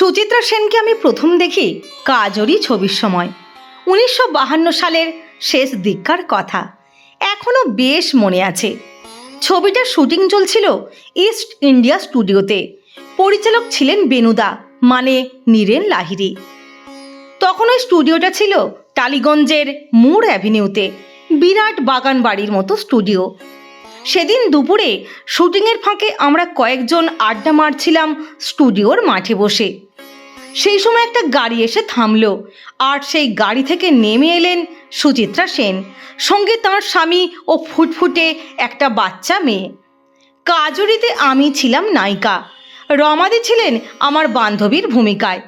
সুচিত্রা সেনকে আমি প্রথম দেখি কাজরি ছবির সময়। উনিশশো বাহান্ন সালের শেষ দিককার কথা। এখনও বেশ মনে আছে। ছবিটার শুটিং চলছিল ইস্ট ইন্ডিয়া স্টুডিওতে। পরিচালক ছিলেন বেনুদা মানে নীরেন লাহিরি তখন ওই স্টুডিওটা ছিল টালিগঞ্জের মুর অ্যাভিনিউতে, বিরাট বাগান বাড়ির মতো স্টুডিও। সেদিন দুপুরে শুটিংয়ের ফাঁকে আমরা কয়েকজন আড্ডা মারছিলাম স্টুডিওর মাঠে বসে। সেই সময় একটা গাড়ি এসে থামল। আর সেই গাড়ি থেকে নেমে এলেন সুচিত্রা সেন, সঙ্গে তার স্বামী ও ফুটফুটে একটা বাচ্চা মেয়ে। কাজরিতে আমি ছিলাম নায়িকা, রমাদি ছিলেন আমার বান্ধবীর ভূমিকায়।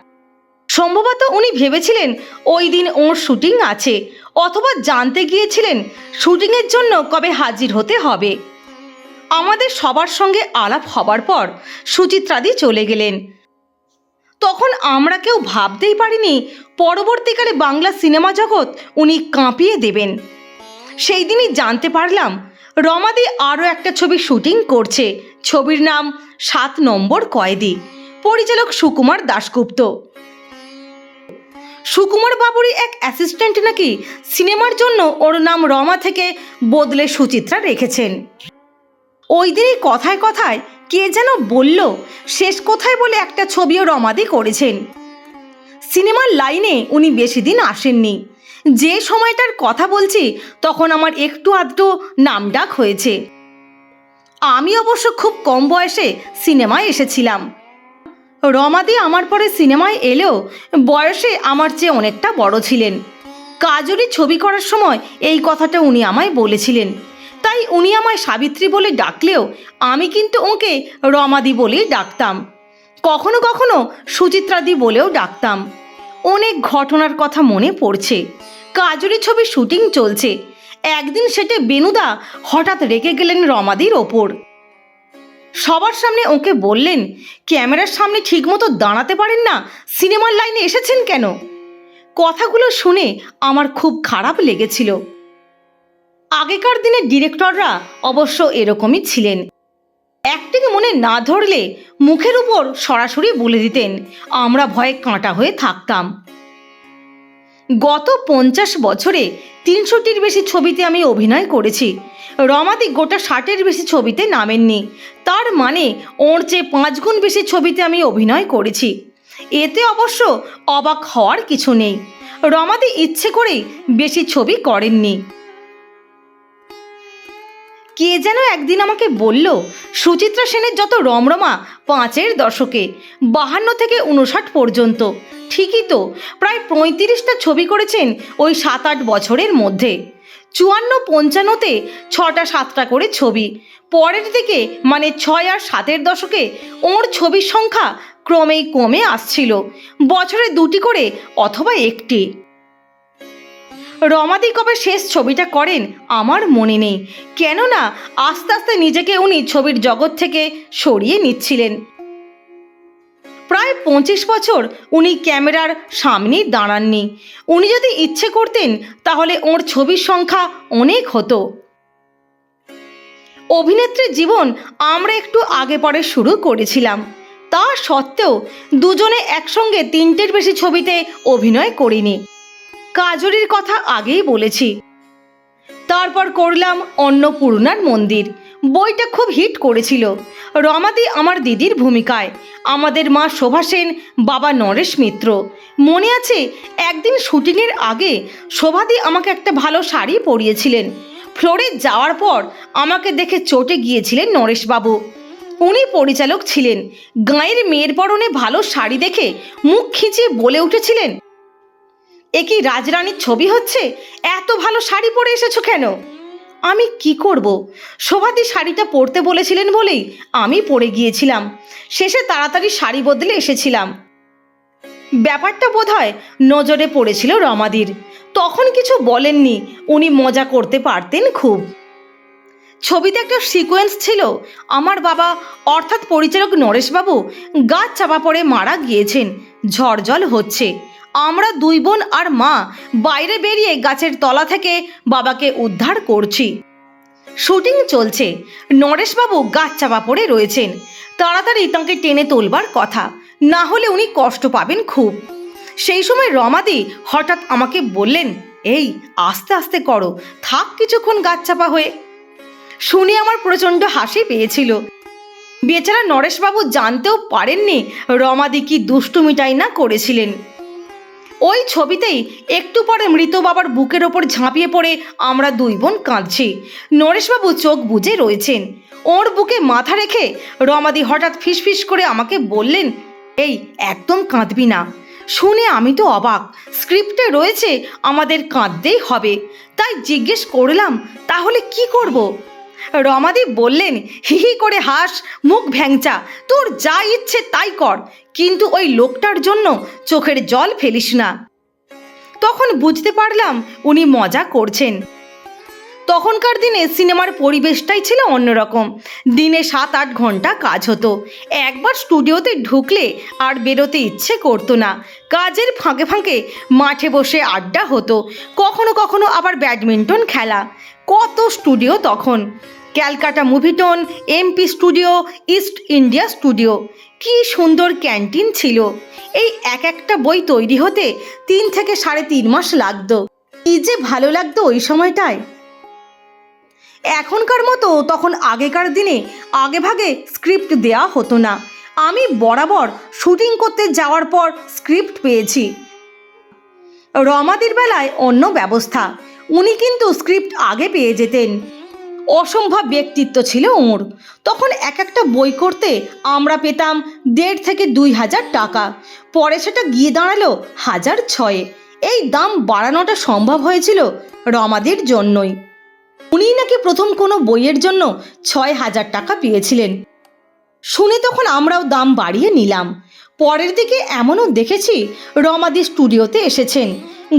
সম্ভবত উনি ভেবেছিলেন ওই দিন ওর শুটিং আছে, অথবা জানতে গিয়েছিলেন শুটিংয়ের জন্য কবে হাজির হতে হবে। আমাদের সবার সঙ্গে আলাপ হবার পর সুচিত্রাদি চলে গেলেন। তখন আমরা কেউ ভাবতেই পারিনি পরবর্তীকালে বাংলা সিনেমা জগৎ উনি কাঁপিয়ে দেবেন। সেই দিনই জানতে পারলাম, রমাদি আরও একটা ছবি শুটিং করছে। ছবির নাম সাত নম্বর কয়েদি, পরিচালক সুকুমার দাশগুপ্ত। সুকুমার বাবুরই এক অ্যাসিস্ট্যান্ট নাকি সিনেমার জন্য ওর নাম রমা থেকে বদলে সুচিত্রা রেখেছেন। ওই দিনই কথায় কথায় কে যেন বলল, শেষ কোথায়? বলে একটা ছবিও রমাদি করেছেন। সিনেমার লাইনে উনি বেশি দিন আসেননি। যে সময়টার কথা বলছি, তখন আমার একটু আধটু নামডাক হয়েছে। আমি অবশ্য খুব কম বয়সে সিনেমায় এসেছিলাম। রমাদি আমার পরে সিনেমায় এলেও বয়সে আমার চেয়ে অনেকটা বড় ছিলেন। কাজরি ছবি করার সময় এই কথাটা উনি আমায় বলেছিলেন। তাই উনি আমায় সাবিত্রী বলে ডাকলেও আমি কিন্তু ওকে রমাদি বলেই ডাকতাম। কখনো কখনো সুচিত্রাদি বলেও ডাকতাম। অনেক ঘটনার কথা মনে পড়ছে। কাজরি ছবি শুটিং চলছে। একদিন সেটে বেনুদা হঠাৎ রেগে গেলেন রমাদির ওপর। সবার সামনে ওকে বললেন, ক্যামেরার সামনে ঠিকমতো দাঁড়াতে পারেন না, সিনেমার লাইনে এসেছেন কেন? কথাগুলো শুনে আমার খুব খারাপ লেগেছিল। আগেকার দিনের ডিরেক্টররা অবশ্য এরকমই ছিলেন। অ্যাক্টিং মনে না ধরলে মুখের উপর সরাসরি বলে দিতেন, আমরা ভয়ে কাঁটা হয়ে থাকতাম। গত পঞ্চাশ বছরে তিনশোটির বেশি ছবিতে আমি অভিনয় করেছি। রমাদি গোটা ষাটের বেশি ছবিতে নামেননি। তার মানে ওর চেয়ে পাঁচ গুণ বেশি ছবিতে আমি অভিনয় করেছি। এতে অবশ্য অবাক হওয়ার কিছু নেই। রমাদি ইচ্ছে করেই বেশি ছবি করেননি। কে যেন একদিন আমাকে বলল, সুচিত্রা সেনের যত রমরমা পাঁচের দশকে, বাহান্ন থেকে উনষাট পর্যন্ত। ঠিকই তো, প্রায় পঁয়ত্রিশটা ছবি করেছেন ওই সাত আট বছরের মধ্যে। চুয়ান্ন পঞ্চান্নতে ছটা সাতটা করে ছবি। পরের দিকে মানে ছয় আর সাতের দশকে ওর ছবির সংখ্যা ক্রমেই কমে আসছিল। বছরে দুটি করে অথবা একটি। রমাদি কবে শেষ ছবিটা করেন আমার মনে নেই। কেননা আস্তে আস্তে নিজেকে উনি ছবির জগৎ থেকে সরিয়ে নিচ্ছিলেন। প্রায় পঁচিশ বছর উনি ক্যামেরার সামনেই দাঁড়াননি। উনি যদি ইচ্ছে করতেন, তাহলে ওর ছবির সংখ্যা অনেক হতো। অভিনেত্রীর জীবন আমরা একটু আগে পরে শুরু করেছিলাম। তা সত্ত্বেও দুজনে একসঙ্গে তিনটের বেশি ছবিতে অভিনয় করিনি। কাজরির কথা আগেই বলেছি। তারপর করলাম অন্নপূর্ণার মন্দির। বইটা খুব হিট করেছিল। রমাদি আমার দিদির ভূমিকায়। আমাদের মা শোভা সেন, বাবা নরেশ মিত্র। মনে আছে, একদিন শুটিংয়ের আগে শোভাদি আমাকে একটা ভালো শাড়ি পরিয়েছিলেন। ফ্লোরে যাওয়ার পর আমাকে দেখে চটে গিয়েছিলেন নরেশবাবু। উনি পরিচালক ছিলেন। গাঁয়ের মেয়ের পরনে ভালো শাড়ি দেখে মুখ খিচিয়ে বলে উঠেছিলেন এ কি রাজরানীর ছবি হচ্ছে? এত ভালো শাড়ি পরে এসেছ কেন? আমি কি করব? শোভাদি শাড়িটা পরতে বলেছিলেন বলেই আমি পরে গিয়েছিলাম। শেষে তাড়াতাড়ি শাড়ি বদলে এসেছিলাম। ব্যাপারটা বোধহয় নজরে পড়েছিল রমাদির। তখন কিছু বলেননি, উনি মজা করতে পারতেন খুব। ছবিতে একটা সিকোয়েন্স ছিল, আমার বাবা অর্থাৎ পরিচালক নরেশবাবু গাছ চাপা পড়ে মারা গিয়েছেন ঝড় জল হচ্ছে। আমরা দুই বোন আর মা, বাইরে বেরিয়ে গাছের তলা থেকে বাবাকে উদ্ধার করছি। শুটিং চলছে। নরেশবাবু গাছ চাপা পড়ে রয়েছেন। তাড়াতাড়ি তাঁকে টেনে তোলবার কথা। না হলে উনি কষ্ট পাবেন খুব। সেই সময় রমাদি হঠাৎ আমাকে বললেন, এই, আস্তে আস্তে করো। থাক কিছুক্ষণ গাছ চাপা হয়ে। শুনে আমার প্রচণ্ড হাসি পেয়েছিল। বেচারা নরেশবাবু জানতেও পারেননি রমাদি কি দুষ্টুমিটাই না করেছিলেন। ওই ছবিতেই একটু পরে মৃত বাবার বুকের ওপর ঝাঁপিয়ে পড়ে আমরা দুই বোন কাঁদছি। নরেশবাবু চোখ বুজে রয়েছেন। ওর বুকে মাথা রেখে রমাদি হঠাৎ ফিসফিস করে আমাকে বললেন, এই, একদম কাঁদবি না। শুনে আমি তো অবাক। স্ক্রিপ্টে রয়েছে, আমাদের কাঁদতেই হবে। তাই জিজ্ঞেস করলাম, তাহলে কি করব। রমাদি বললেন হিহি করে হাস, মুখ ভ্যাংচা, তোর যা ইচ্ছে তাই কর, কিন্তু ওই লোকটার জন্য চোখের জল ফেলিস না। তখন বুঝতে পারলাম উনি মজা করছেন। তখনকার দিনে সিনেমার পরিবেশটাই ছিল অন্যরকম। দিনে সাত আট ঘণ্টা কাজ হতো। একবার স্টুডিওতে ঢুকলে আর বেরোতে ইচ্ছে করতো না। কাজের ফাঁকে ফাঁকে মাঠে বসে আড্ডা হতো। কখনো কখনো আবার ব্যাডমিন্টন খেলা। কত স্টুডিও তখন। Calcutta Movietone, MP studio, east India studio. কি সুন্দর ক্যান্টিন ছিল। এই এক একটা বই তৈরি হতে তিন থেকে সাড়ে তিন মাস লাগতো। কি যে ভালো লাগতো ওই সময়টায়। এখনকার মতো তখন আগেকার দিনে আগেভাগে স্ক্রিপ্ট দেওয়া হতো না। আমি বরাবর শুটিং করতে যাওয়ার পর স্ক্রিপ্ট পেয়েছি। রমাদির বেলায় অন্য ব্যবস্থা। উনি কিন্তু স্ক্রিপ্ট আগে পেয়ে যেতেন। অসম্ভব ব্যক্তিত্ব ছিল ওর। তখন এক একটা বই করতে আমরা পেতাম দেড় থেকে দুই হাজার টাকা। পরে সেটা গিয়ে দাঁড়াল হাজার ছয়ে। এই দাম বাড়ানোটা সম্ভব হয়েছিল রমাদির জন্যই। উনি নাকি প্রথম কোনো বইয়ের জন্য ছয় হাজার টাকা পেয়েছিলেন। শুনে তখন আমরাও দাম বাড়িয়ে নিলাম। পরের দিকে এমনও দেখেছি রমাদি স্টুডিওতে এসেছেন।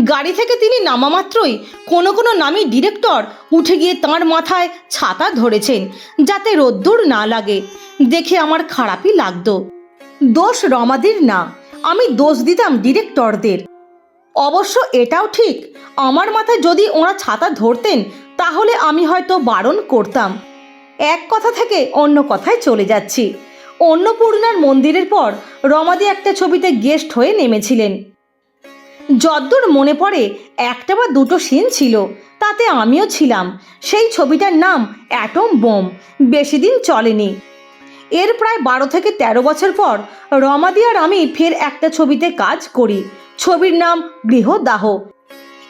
গাড়ি থেকে তিনি নামা মাত্রই কোনো কোনো নামি ডিরেক্টর উঠে গিয়ে তাঁর মাথায় ছাতা ধরেছেন, যাতে রোদ্দুর না লাগে। দেখে আমার খারাপই লাগতো। দোষ রমাদির না, আমি দোষ দিতাম ডিরেক্টরদের। অবশ্য এটাও ঠিক, আমার মাথায় যদি ওরা ছাতা ধরতেন তাহলে আমি হয়তো বারণ করতাম। এক কথা থেকে অন্য কথায় চলে যাচ্ছি। অন্নপূর্ণার মন্দিরের পর রমাদি একটা ছবিতে গেস্ট হয়ে নেমেছিলেন। যদ্দূর মনে পড়ে, একটা বা দুটো সিন ছিল। তাতে আমিও ছিলাম। সেই ছবিটার নাম অ্যাটম বোম। বেশি দিন চলেনি। এর প্রায় বারো থেকে ১৩ বছর পর রমাদি আর আমি ফের একটা ছবিতে কাজ করি। ছবির নাম গৃহদাহ।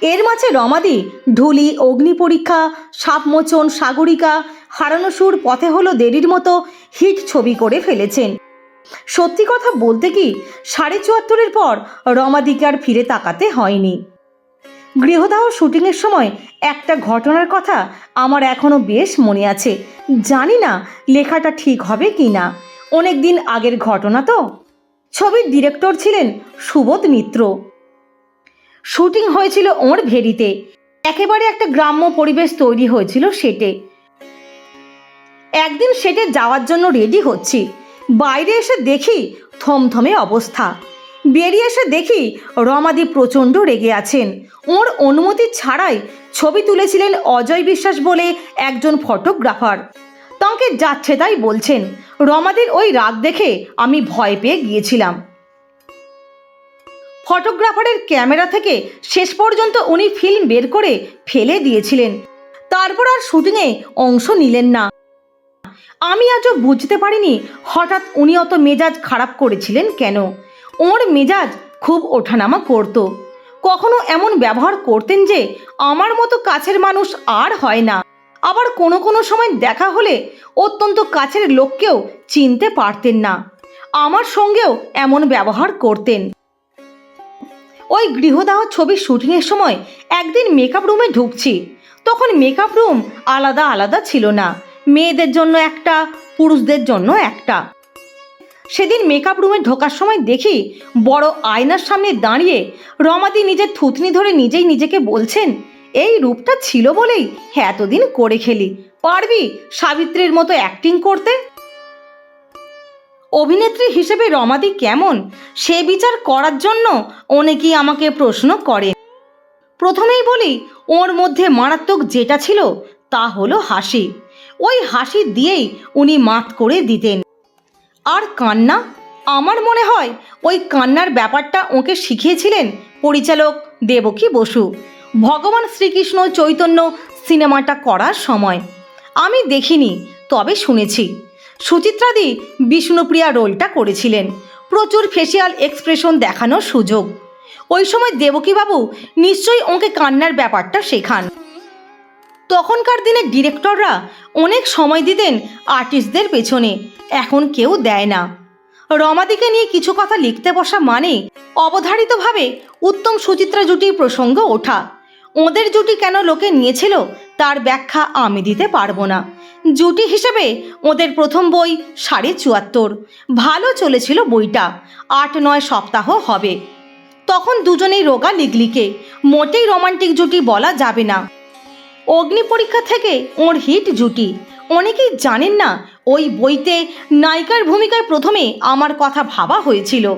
এর মাঝে রমাদি ঢুলি অগ্নি পরীক্ষা, সাপমোচন, সাগরিকা, হারানো সুর পথে হলো দেরির মতো হিট ছবি করে ফেলেছেন। সত্যি কথা বলতে কি, সাড়ে চুয়াত্তরের পর রমাদিকে আর ফিরে তাকাতে হয়নি। গৃহদাহ শুটিংয়ের সময় একটা ঘটনার কথা আমার এখনও বেশ মনে আছে। জানি না লেখাটা ঠিক হবে কি না। অনেক দিন আগের ঘটনা তো। ছবির ডিরেক্টর ছিলেন সুবোধ মিত্র। শুটিং হয়েছিল ওর ভেরিতে। একেবারে একটা গ্রাম্য পরিবেশ তৈরি হয়েছিল সেটে। একদিন সেটে যাওয়ার জন্য রেডি হচ্ছি। বাইরে এসে দেখি থমথমে অবস্থা। বেরিয়ে এসে দেখি রমাদি প্রচণ্ড রেগে আছেন। ওর অনুমতি ছাড়াই ছবি তুলেছিলেন অজয় বিশ্বাস বলে একজন ফটোগ্রাফার। তাঁকে যাচ্ছে তাই বলছেন, রমাদির ওই রাগ দেখে আমি ভয় পেয়ে গিয়েছিলাম। ফটোগ্রাফারের ক্যামেরা থেকে শেষ পর্যন্ত উনি ফিল্ম বের করে ফেলে দিয়েছিলেন। তারপর আর শুটিংয়ে অংশ নিলেন না। আমি আজও বুঝতে পারিনি হঠাৎ উনি অত মেজাজ খারাপ করেছিলেন কেন? ওর মেজাজ খুব ওঠানামা করত। কখনো এমন ব্যবহার করতেন যে আমার মতো কাছের মানুষ আর হয় না। আবার কোনো কোনো সময় দেখা হলে অত্যন্ত কাছের লোককেও চিনতে পারতেন না। আমার সঙ্গেও এমন ব্যবহার করতেন। ওই গৃহদাহ ছবির শুটিংয়ের সময় একদিন মেকআপ রুমে ঢুকছি। তখন মেকআপ রুম আলাদা আলাদা ছিল না। মেয়েদের জন্য একটা, পুরুষদের জন্য একটা। সেদিন মেকআপ রুমে ঢোকার সময় দেখি বড় আয়নার সামনে দাঁড়িয়ে রমাদি নিজের থুতনি ধরে নিজেই নিজেকে বলছেন, এই রূপটা ছিল বলেই এতদিন করে খেলি। পারবি সাবিত্রীর মতো অ্যাক্টিং করতে? অভিনেত্রী হিসেবে রমাদি কেমন? সে বিচার করার জন্য অনেকেই আমাকে প্রশ্ন করে। প্রথমেই বলি, ওর মধ্যে মারাত্মক যেটা ছিল তা হলো হাসি। ওই হাসি দিয়েই উনি মাত করে দিতেন। আর কান্না? আমার মনে হয় ওই কান্নার ব্যাপারটা ওকে শিখিয়েছিলেন পরিচালক দেবকী বসু। ভগবান শ্রীকৃষ্ণ চৈতন্য সিনেমাটা করার সময়। আমি দেখিনি, তবে শুনেছি। সুচিত্রাদি বিষ্ণুপ্রিয়া রোলটা করেছিলেন। প্রচুর ফেসিয়াল এক্সপ্রেশন দেখানোর সুযোগ। ওই সময় দেবকীবাবু নিশ্চয়ই ওকে কান্নার ব্যাপারটা শেখান। তখনকার দিনে ডিরেক্টররা অনেক সময় দিতেন আর্টিস্টদের পেছনে, এখন কেউ দেয় না। রমাদিকে নিয়ে কিছু কথা লিখতে বসা মানে অবধারিতভাবে উত্তম সুচিত্রা জুটির প্রসঙ্গ ওঠা। ওদের জুটি কেন লোকে নিয়েছিল তার ব্যাখ্যা আমি দিতে পারব না। জুটি হিসেবে ওদের প্রথম বই সাড়ে চুয়াত্তর। ভালো চলেছিল বইটা। আট নয় সপ্তাহ হবে। তখন দুজনেই রোগা লিগলিকে। মোটেই রোমান্টিক জুটি বলা যাবে না। অগ্নি পরীক্ষা থেকে ওর হিট জুটি। অনেকেই জানেন না, ওই বইতে নায়িকার ভূমিকায় প্রথমে আমার কথা ভাবা হয়েছিল।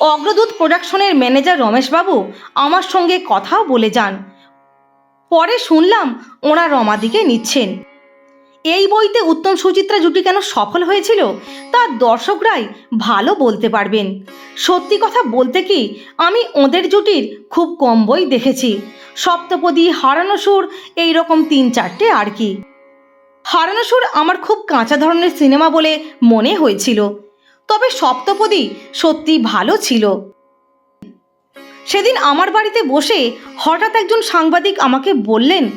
অগ্রদূত প্রোডাকশনের ম্যানেজার রমেশবাবু আমার সঙ্গে কথাও বলে যান। পরে শুনলাম ওরা রমাদিকে নিচ্ছেন। এই বইতে উত্তম সুচিত্রা জুটি কেন সফল হয়েছিল, তা দর্শকরাই ভালো বলতে পারবেন। সত্যি কথা বলতে কি, আমি ওদের জুটির খুব কম বই দেখেছি। সপ্তপদী, হারানো সুর এইরকম তিন চারটে আর কি। হারানো সুর আমার খুব কাঁচা ধরনের সিনেমা বলে মনে হয়েছিল। তবে সপ্তপদী সত্যি ভালো ছিল। সেদিন আমার বাড়িতে বসে হঠাৎ একজন সাংবাদিক আমাকে বললেন,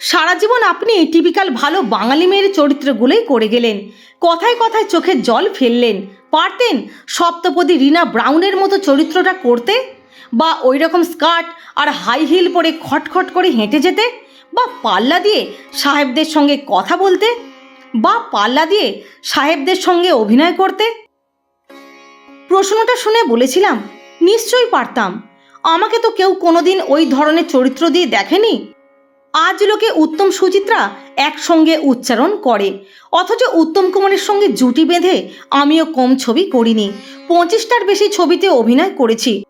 সারা জীবন আপনি টিপিক্যাল ভালো বাঙালি মেয়ের চরিত্রগুলোই করে গেলেন। কথায় কথায় চোখে জল ফেললেন। পারতেন সপ্তপদী রিনা ব্রাউনের মতো চরিত্রটা করতে? বা ওই রকম স্কার্ট আর হাই হিল পরে খটখট করে হেঁটে যেতে? বা পাল্লা দিয়ে সাহেবদের সঙ্গে কথা বলতে? বা পাল্লা দিয়ে সাহেবদের সঙ্গে অভিনয় করতে? প্রশ্নটা শুনে বলেছিলাম নিশ্চয়ই পারতাম। আমাকে তো কেউ কোনোদিন ওই ধরনের চরিত্র দিয়ে দেখেনি। আজ লোকে উত্তম সুচিত্রা একসঙ্গে উচ্চারণ করে। অথচ উত্তম কুমারের সঙ্গে জুটি বেঁধে আমিও কম ছবি করিনি। পঁচিশটার বেশি ছবিতে অভিনয় করেছি।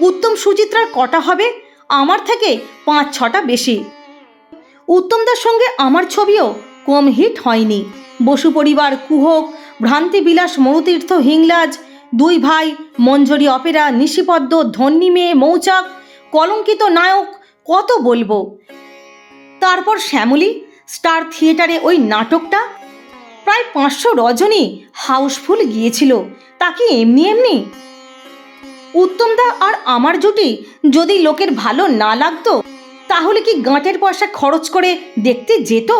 উত্তম সুচিত্রার কটা হবে? আমার থেকে পাঁচ ছটা বেশি। উত্তমদার সঙ্গে আমার ছবিও কম হিট হয়নি। বসু পরিবার, কুহক ভ্রান্তিবিলাস মরুতীর্থ, হিংলাজ দুই ভাই, মঞ্জরি অপেরা, নিশিপদ্ম, ধন্যী মেয়ে, মৌচাক, কলঙ্কিত নায়ক, কত বলব? তারপর শ্যামলী, স্টার থিয়েটারে ওই নাটকটা? প্রায় পাঁচশো রজনী হাউসফুল গিয়েছিল, তা কি এমনি এমনি? উত্তমদা আর আমার জুটি যদি লোকের ভালো না লাগতো, তাহলে কি গাঁটের পয়সা খরচ করে দেখতে যেত?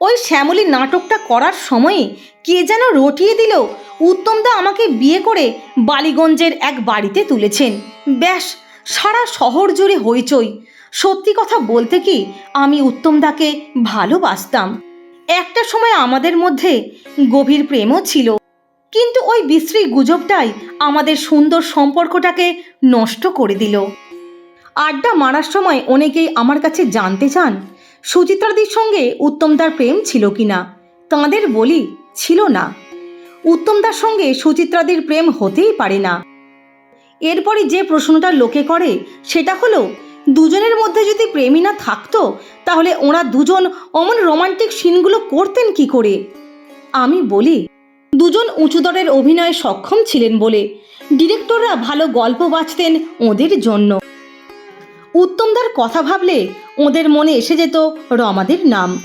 ওই শ্যামলী নাটকটা করার সময়ে কে যেন রটিয়ে দিল, উত্তমদা আমাকে বিয়ে করে বালিগঞ্জের এক বাড়িতে তুলেছেন। ব্যাস, সারা শহর জুড়ে হইচই। সত্যি কথা বলতে কি, আমি উত্তমদাকে ভালোবাসতাম। একটা সময় আমাদের মধ্যে গভীর প্রেমও ছিল, কিন্তু ওই বিশ্রী গুজবটাই আমাদের সুন্দর সম্পর্কটাকে নষ্ট করে দিল। আড্ডা মারার সময় অনেকেই আমার কাছে জানতে চান সুচিত্রাদির সঙ্গে উত্তমদার প্রেম ছিল কিনা, তাঁদের বলি ছিল না। উত্তমদার সঙ্গে সুচিত্রাদির প্রেম হতেই পারে না। এরপরে যে প্রশ্নটা লোকে করে, সেটা হলো, দুজনের মধ্যে যদি প্রেমই না থাকতো, তাহলে ওরা দুজন অমন রোমান্টিক সিনগুলো করতেন কি করে? আমি বলি, দুজন উঁচুদরের অভিনয়ে সক্ষম ছিলেন বলে। ডিরেক্টররা ভালো গল্প বাঁচতেন ওদের জন্য। উত্তমদার কথা ভাবলে ওদের মনে এসে যেত রমাদের নাম।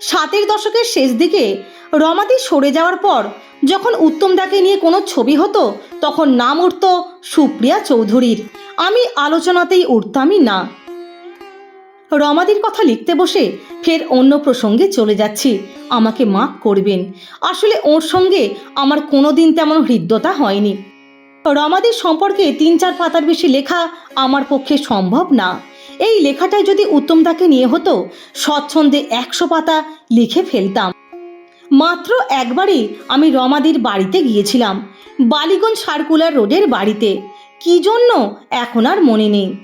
সাতের দশকের শেষ দিকে রমাদি সরে যাওয়ার পর যখন উত্তমদাকে নিয়ে কোনো ছবি হতো, তখন নাম উঠত সুপ্রিয়া চৌধুরীর। আমি আলোচনাতেই উঠতামই না। রমাদির কথা লিখতে বসে ফের অন্য প্রসঙ্গে চলে যাচ্ছি। আমাকে মাফ করবেন। আসলে ওর সঙ্গে আমার কোনো দিন তেমন হৃদ্যতা হয়নি। রমাদির সম্পর্কে তিন চার পাতার বেশি লেখা আমার পক্ষে সম্ভব না। এই লেখাটায় যদি উত্তমদাকে নিয়ে হতো, স্বচ্ছন্দে একশো পাতা লিখে ফেলতাম। মাত্র একবারই আমি রমাদির বাড়িতে গিয়েছিলাম, বালিগঞ্জ সার্কুলার রোডের বাড়িতে। কি জন্য এখন আর মনে নেই।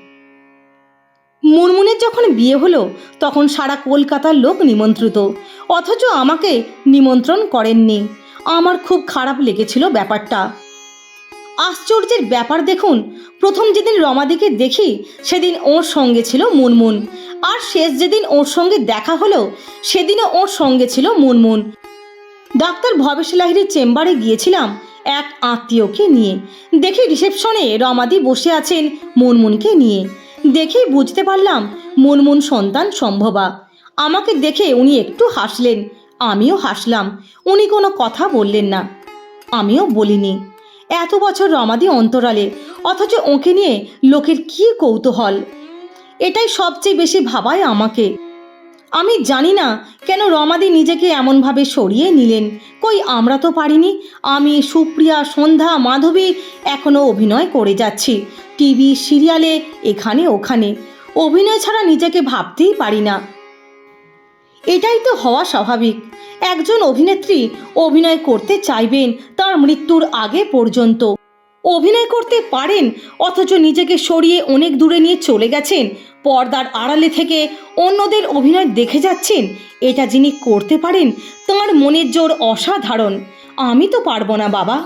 মুনমুনের যখন বিয়ে হলো, তখন সারা কলকাতার লোক নিমন্ত্রিত। অথচ আমাকে নিমন্ত্রণ করেননি। আমার খুব খারাপ লেগেছিল ব্যাপারটা। আশ্চর্যের ব্যাপার দেখুন, প্রথম যেদিন রমাদিকে দেখি, সেদিন ওর সঙ্গে ছিল মুনমুন। আর শেষ যেদিন ওর সঙ্গে দেখা হলো, সেদিনও ওর সঙ্গে ছিল মুনমুন। ডাক্তার ভবেশ লাহিড়ির চেম্বারে গিয়েছিলাম এক আত্মীয়কে নিয়ে। দেখি রিসেপশনে রমাদি বসে আছেন মুনমুনকে নিয়ে। দেখেই বুঝতে পারলাম মুনমুন সন্তান সম্ভবা। আমাকে দেখে উনি একটু হাসলেন, আমিও হাসলাম, উনি কোনো কথা বললেন না। আমিও বলিনি। এত বছর রমাদি অন্তরালে, অথচ ওকে নিয়ে লোকের কী কৌতূহল? এটাই সবচেয়ে বেশি ভাবায় আমাকে। আমি জানি না কেন রমাদি নিজেকে এমনভাবে সরিয়ে নিলেন। কই আমরা তো পারিনি, আমি, সুপ্রিয়া, সন্ধ্যা, মাধবী এখনও অভিনয় করে যাচ্ছি। টিভি, সিরিয়ালে, এখানে, ওখানে। অভিনয় ছাড়া নিজেকে ভাবতেই পারি না। এটাই তো হওয়া স্বাভাবিক। একজন অভিনেত্রী অভিনয় করতে চাইবেন তার মৃত্যুর আগে পর্যন্ত। অভিনয় করতে পারেন, অথচ নিজেকে সরিয়ে অনেক দূরে নিয়ে চলে গেছেন। পর্দার আড়ালে থেকে অন্যদের অভিনয় দেখে যাচ্ছেন। এটা যিনি করতে পারেন, তার মনের জোর অসাধারণ। আমি তো পারব না, বাবা।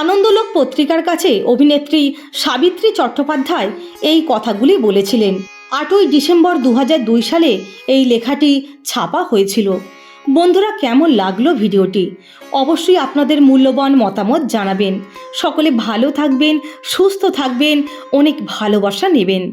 আনন্দলোক পত্রিকার কাছে অভিনেত্রী সাবিত্রী চট্টোপাধ্যায় এই কথাগুলি বলেছিলেন। আটই ডিসেম্বর দু হাজার দুই সালে এই লেখাটি ছাপা হয়েছিল। বন্ধুরা, কেমন লাগল ভিডিওটি? অবশ্যই আপনাদের মূল্যবান মতামত জানাবেন। সকলে ভালো থাকবেন, সুস্থ থাকবেন, অনেক ভালোবাসা নেবেন।